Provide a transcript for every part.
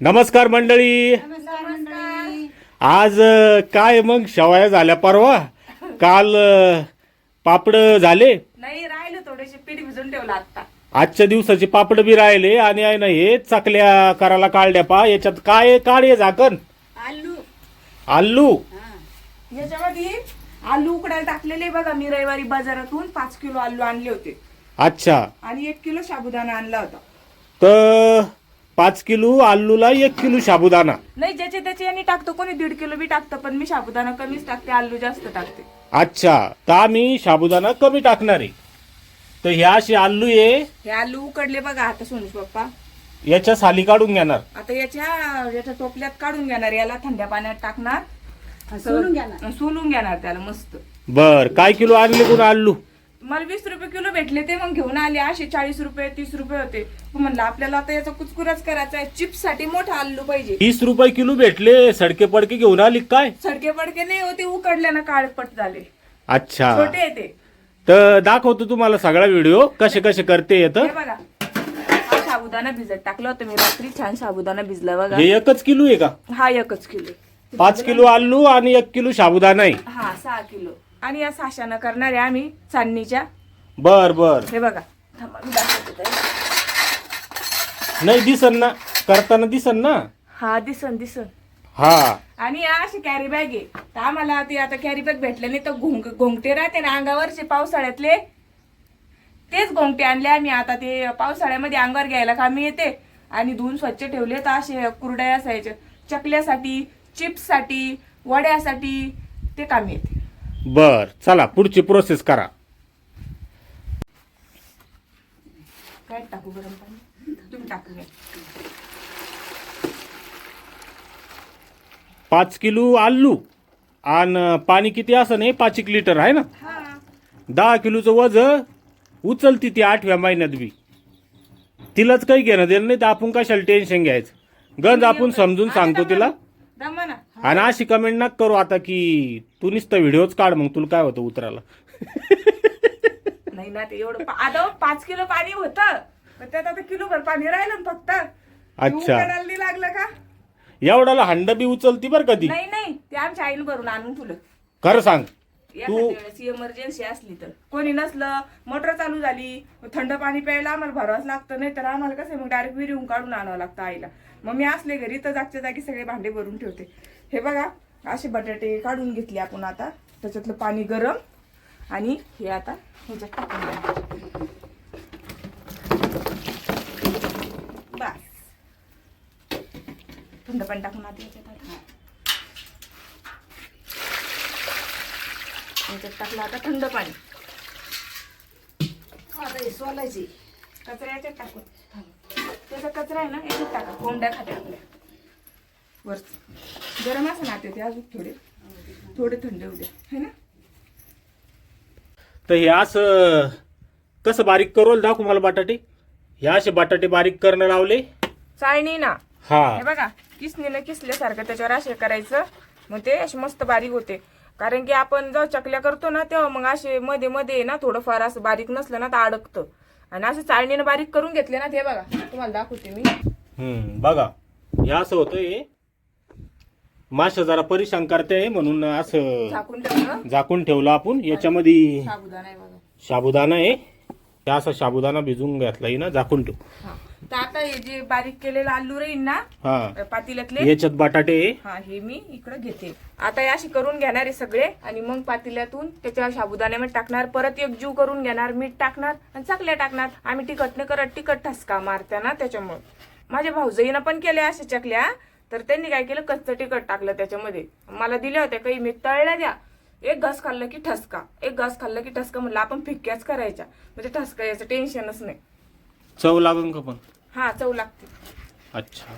नमस्कार मंडळी. आज अ, काय मग? शेवाया झाल्या परवा? काल अ, पापड झाले? नाही राहिलं थोडेसे. पीठ भिजून ठेवलं आता आजच्या दिवसाचे पापड बी राहिले आणि आहे ना हे चकल्या करायला काढल्या पा. याच्यात काय आहे? काढ हे झाकण. आलू. आलू. याच्यामध्ये आलू उकडायला टाकलेले बघा. मी रविवारी बाजारातून पाच किलो आलू आणले होते. अच्छा. आणि एक किलो साबुदाणा आणला होता. तर पाच किलो आलूला एक किलो साबुदाणा. नाही ज्याचे त्याचे यांनी टाकतो कोणी दीड किलो बी टाकतं पण मी साबुदाणा कमीच टाकते आलू जास्त टाकते. अच्छा तर आम्ही साबुदाणा कमी टाकणार. आहे तर ह्या असे आलू आहे हे आलू उकडले बघा आता सोनूस पप्पा. याच्या साली काढून घेणार. आता याच्या याच्या टोपल्यात काढून घेणार याला थंड्या पाण्यात टाकणार. सोलून घेणार. सोलून घेणार त्याला मस्त. बर काय किलो आणले कोण आलू? मला वीस रुपये किलो भेटले ते मग घेऊन आले. असे चाळीस रुपये तीस रुपये होते. मग म्हणलं आपल्याला आता याचा कुचकुराच करायचा आहे. चिप्ससाठी मोठा आलू पाहिजे. तीस रुपये किलो भेटले सडके पडके घेऊन आली काय? सडके पडके नाही होते उकडले ना काळपट झाले. अच्छा. छोटे आहे ते. तर दाखवतो तुम्हाला सगळा व्हिडिओ कसे कसे करते येत हे बघा. हा साबुदाणा भिजत टाकलं होतं मी रात्री. छान साबुदाणा भिजला बघा. हे एकच किलो आहे का? हा एकच किलो पाच किलो आलू आणि एक किलो साबुदाणा आहे. हा सहा किलो. आणि या साशानं करणार आहे आम्ही चांदणीच्या बर बर. हे बघा. थांबा, मी दाखवते ताई. नाही दिसन ना. करताना दिसन ना. हा दिसन दिसन. हा. आणि या अशी कॅरी बॅग आहे. तर आम्हाला ते आता कॅरी बॅग भेटले नाही तर घोंग घोंगटे राहते ना अंगावरचे पावसाळ्यातले. तेच घोंगटे आणले आम्ही. आता ते पावसाळ्यामध्ये अंगावर घ्यायला कामी येते. आणि धुवून स्वच्छ ठेवले तर असे कुरड्या असायचे चकल्यासाठी चिप्ससाठी वड्यासाठी ते कामी येते. बर चला पुढची प्रोसेस करा. काय टाकू गरम पाणी? तुम्ही टाकू घ्या. पाच किलो आलू आणि पाणी किती असं नाही पाच एक लिटर आहे ना? दहा किलोचं वज उचलती ती आठव्या महिन्यात बी. तिलाच काही घेणं देणं नाही तर आपण कशाला टेन्शन घ्यायचं? गंज आपण समजून सांगतो तिला. दमा ना. आणि अशी कमेंट नका करू आता की तू नुसतं व्हिडिओच काढ मग तुला काय होतं उतराला नाही ना ते एवढं पा- आता पाच किलो पाणी होतं. पण त्यात आता किलो भर पाणी राहिलं ना फक्त. अच्छा. उकडायला नाही लागलं का? एवढ्याला हंड बी उचलती बरं कधी. नाही नाही ते आमच्या आईने भरून आणून ठेवलं. खरं सांग. एखाद्या वेळेस इमर्जन्सी असली तर. कोणी नसलं मोटर चालू झाली थंड पाणी प्यायला आम्हाला भरावंच लागतं नाही तर आम्हाला कसं मग डायरेक्ट विहिरीहून काढून आणावं लागतं आईला. मग मी असले घरी तर जागच्या जागी सगळे भांडे भरून ठेवते. हे बघा असे बटाटे काढून घेतले आपण आता. त्याच्यातलं पाणी गरम आणि हे आता ह्याच्यात टाकून द्या. बस. थंड पाणी टाकून आता याच्यात आता. याच्यात टाकलं आता थंड पाणी. आता सोलायची. कचरा याच्यात टाकून. त्याचा कचरा आहे ना याच्यात टाका कोंबड्या खात्या आपल्या. वर गरम असं ना ते अजून थोडे. थोडे थंड होऊ द्या. है ना? तर हे असं कसं बारीक करू दाखवू मला बटाटे? हे असे बटाटे बारीक करणं लावले. चाळणी ना. हा. हे बघा किसनीनं किसल्यासारखं त्याच्यावर असे करायचं. मग ते असे मस्त बारीक होते. कारण की आपण जेव्हा चकल्या करतो ना तेव्हा मग असे मध्ये मध्ये ना थोडंफार असं बारीक नसलं ना तर अडकतं. आणि असं चाळणीनं बारीक करून घेतले ना ते बघा. तुम्हाला दाखवते मी. हम्म बघा. हे असं होतं हे माशा जरा परेशान करते म्हणून असं झाकून ठेवलं. झाकून ठेवलं आपण. याच्यामध्ये साबुदाणा आहे बघा. साबुदाणा आहे. हे असा साबुदाणा भिजून घातलाय ना झाकून ठेव. हा. तर आता हे जे बारीक केलेलं आलू राहील ना हा. पातील्यातले याच्यात बटाटे. हा हे मी इकडं घेते. आता हे अशी करून घेणार आहे सगळे आणि मग पातेल्यातून त्याच्या साबुदाण्यामध्ये टाकणार परत एक जीव करून घेणार मीठ टाकणार आणि चकल्या टाकणार. आम्ही तिखट न करत तिखट ठसका मारत्या ना त्याच्यामुळे. माझ्या भाऊजाईनं पण केल्या अशा चकल्या तर त्यांनी काय केलं कच्चं तिखट टाकलं त्याच्यामध्ये. मला दिल्या होत्या काही मी तळल्या द्या. एक घास खाल्लं की ठसका. एक घास खाल्लं की ठसका म्हणलं आपण फिक्क्याच करायच्या. म्हणजे ठसका याचं टेन्शनच नाही. चव लागून का पण? हा चव लागते. अच्छा.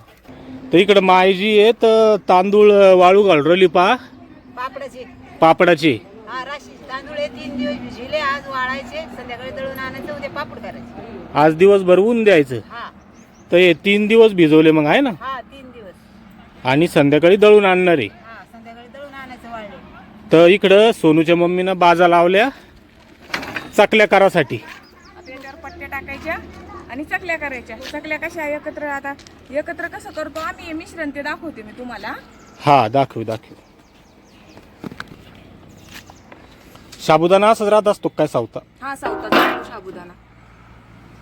तर इकडं मायजी आहे तर तांदूळ वाळू घालून राहिली पा. पापडाचे. पापडाचे. हा राशी. तांदूळ हे तीन दिवस भिजले आज वाळायचे संध्याकाळी दळून आणायचं उद्या पापड करायचे. आज दिवसभर ऊन द्यायचं. हा. तर हे तीन दिवस भिजवले मग आहे ना? हा तीन दिवस. आणि संध्याकाळी दळून आणणार आहे. हा संध्याकाळी दळून आणायचं वाळले. तर इकडं सोनूच्या मम्मीनं बाजा लावल्या चकल्या करासाठी. आता याच्यावर पट्ट्या टाकायच्या. आणि चकल्या करायच्या. चकल्या कशा एकत्र आता एकत्र कसं करतो आम्ही? हे मिश्रण ते दाखवते मी तुम्हाला. हा दाखव दाखव. साबुदाणा असंच राहत असतो काय सावता? हा सावताचा साबुदाणा.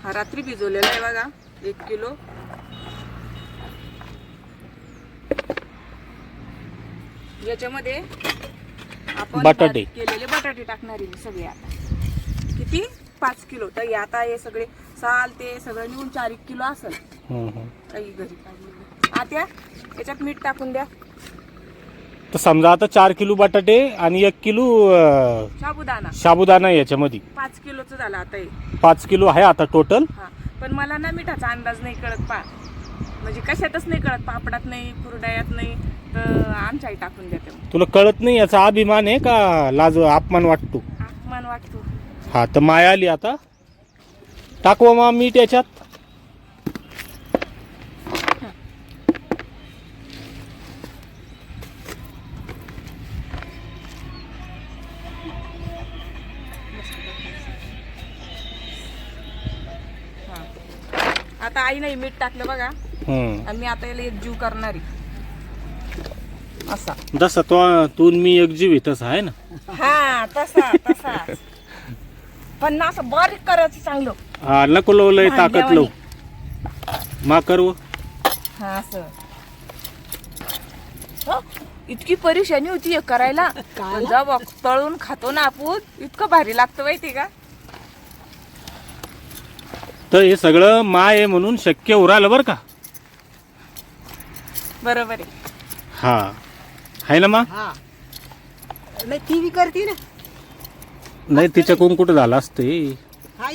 हा रात्री भिजवलेला आहे बघा एक किलो. याच्यामध्ये आपण बटाटे. केलेले बटाटे टाकणार आहे मी सगळे आता. किती? पाच किलो. तर आता हे सगळे साल ते सगळं निघून चार एक किलो असेल. काही घरी काढलेलं. आता याच्यात मीठ टाकून द्या. तर समजा आता चार किलो बटाटे आणि एक किलो अं, साबुदाणा. साबुदाणा आहे याच्यामध्ये. पाच किलोचं झालं आता हे. पाच किलो आहे आता टोटल हा. पण मला ना मिठाचा अंदाज नाही कळत पा. म्हणजे कशातच नाही कळत पापडात नाही कुरड्यात नाही. तर आमच्या आई टाकून देते मग. तुला कळत नाही याचा अभिमान आहे का लाज अपमान वाटतो? अपमान वाटतो. हा तर माया आली आता. टाकवा मा मीठ याच्यात. आता आई नाही मीठ टाकलं बघा. आणि मी आता याला एक जीव करणारी असा. जसा तो तू मी एक जीव आहे तसा आहे ना? हा तसा तसा. पण ना असं बारीक करायचं चांगलं. हा नको लवलय ताकद लव. मा करव हा असं. हो, इतकी परेशानी होती हे करायला. पण जेव्हा तळून खातो ना आपण. इतकं भारी लागतं माहिती का? तर हे सगळं माय आहे म्हणून शक्य उरालं बरं का? बरोबर आहे. हा. आहे ना मा? हा. नाही ती बी करते ना. नाही तिच्याकडून कुठं झालं असते?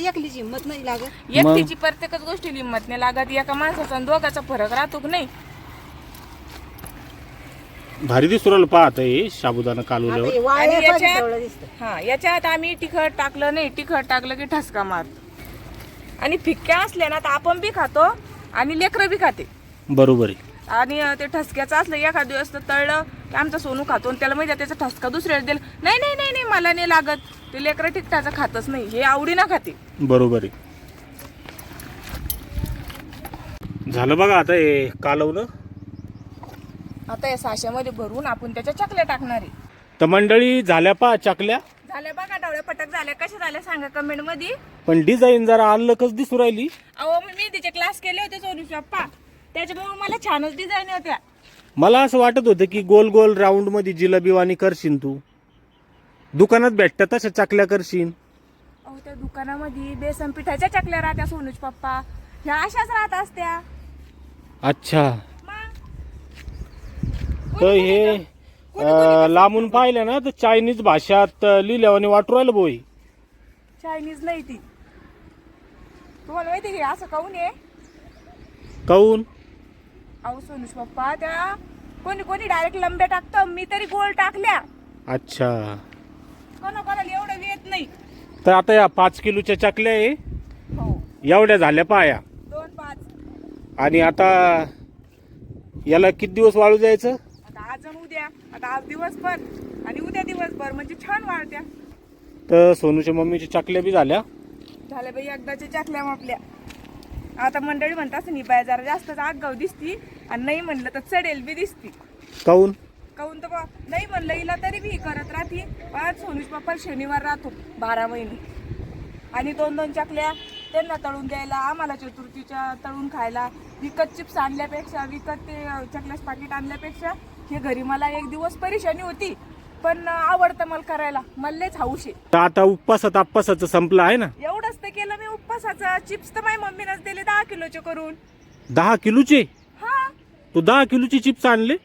एकलीची हिंमत नाही लागत. एकटीची प्रत्येकच गोष्टी लिंमत नाही लागत. एका माणसाचा आणि दोघाचा फरक राहतो की नाही? भारी दिसू राहिलं पाहत हे साबुदाणा आता कालवल्यावर हे वाळल्या आणि याच्यात- तेवढं दिसतं हा याच्यात आम्ही तिखट टाकलं नाही. तिखट टाकलं की ठसका मारतो. आणि फिक्क्या असल्या ना तर आपण बी खातो आणि लेकरं बी खाते. बरोबर आहे. आणि ते ठसक्याचं असलं एखाद दिवस तर तळलं की आमचा सोनू खातो आणि त्याला माहिती त्याचा ठसका दुसऱ्याला दिला नाही नाही नाही नाही मला नाही लागत. ते लेकरं तिखटाचं खातच नाही. हे आवडीनं खाते. बरोबर आहे. झालं बघा आता हे कालवणं. आता या साशामध्ये भरून आपण त्याच्या चकल्या टाकणार आहे. तर मंडळी झाल्या पा चकल्या. झाल्या बघा डावळ्या पटक झाल्या. कशा झाल्या सांगा कमेंटमध्ये. पण डिझाईन जरा अल्लकच दिसू राहिली. अहो मी मेहंदीचे क्लास केले होते सोनू पप्पा त्याच्यामुळे मला छानच डिझाईन होत्या. मला असं वाटत होतं की गोल गोल राऊंडमध्ये जिलबीवाणी करशील तू. दुकानात भेटतात तशा चकल्या करशील. अहो त्या दुकानामध्ये बेसन पिठाच्या चकल्या राहत्या सोनूज पप्पा. ह्या अशाच राहत असत्या. अच्छा. मग? तर हे अं, लांबून पाहिलं ना तर चायनीज भाषात अं, लिहिल्यावाने वाटू राहिलं बोई. चायनीज नाही ती. तुम्हाला माहिती आहे का हे असं काऊन आहे? काऊन? अहो सोनूज पप्पा त्या कोणी कोणी डायरेक्ट लंबे टाकतं मी तरी गोल टाकल्या. अच्छा. कोणा कोणाला एवढं येत नाही. तर आता या पाच किलोच्या चकल्या आहे. हो. एवढ्या झाल्या पाया. दोन पाच. आणि आता याला किती दिवस वाळू जायचं आता आज आणि उद्या. आता आज दिवसभर आणि उद्या दिवसभर म्हणजे छान वाढत्या तर सोनूच्या मम्मीच्या चकल्या बी झाल्या. झाल्या बाई एकदाच्या चाकल्या आपल्या आता मंडळी म्हणतात असं निबाय जरा जास्तच आगाव दिसती आणि नाही म्हणलं तर चढेल बी दिसती. काऊन? काहून तर बा नाही म्हणलं हिला तरी बी ही करत राहते. आज सोनूज पप्पा शनिवार राहतो बारा महिने. आणि दोन दोन चकल्या त्यांना तळून द्यायला आम्हाला चतुर्थीच्या तळून खायला. विकत चिप्स आणल्यापेक्षा विकत ते अं, चकल्याच पाकिट आणल्यापेक्षा हे घरी मला एक दिवस परेशानी होती. पण आवडतं मला करायला. मला लयच हौश आहे. तर आता उपवासात आप्पासाचं संपलं आहे ना? एवढंच तर केलं मी उपवासाचा. चिप्स तर माझ्या मम्मीनंच दिले दहा किलोचे करून. दहा किलोचे? हा. तू दहा किलोची चिप्स आणले?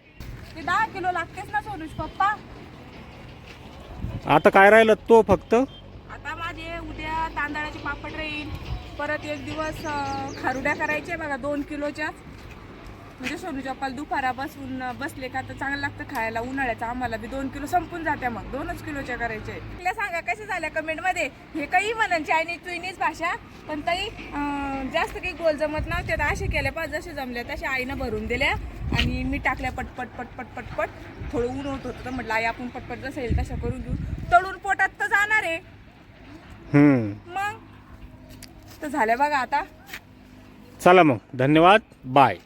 ते दहा किलो लागतेच ना सोनूज पप्पा. आता काय राहिलं तो फक्त? आता माझे उद्या तांदळाचे पापड राहील. परत एक दिवस अं, खारुड्या करायच्या बघा दोन किलोच्या म्हणजे सोनू चप्पाल दुपारा बसून बसले का तर चांगलं लागतं खायला. उन्हाळ्याचं आम्हाला बी दोन किलो संपून जात्या मग. दोनच किलोच्या करायचे. आपल्या सांगा कसे झाल्या कमेंटमध्ये? हे काही म्हणन चायनीज चुईनीज भाषा. पण ताई अं, जास्त काही गोल जमत नव्हते. तर असे केल्या पाच जसे जमल्या तशा आईनं भरून दिल्या. आणि मी टाकल्या पटपट पटपट पटपट थोडं ऊन होत होतं तर म्हटलं आई आपण पटपट जसं येईल तशा करून घेऊ. तळून पोटात तर जाणार आहे. मग? तर झाल्या बघा आता. चला मग. धन्यवाद. बाय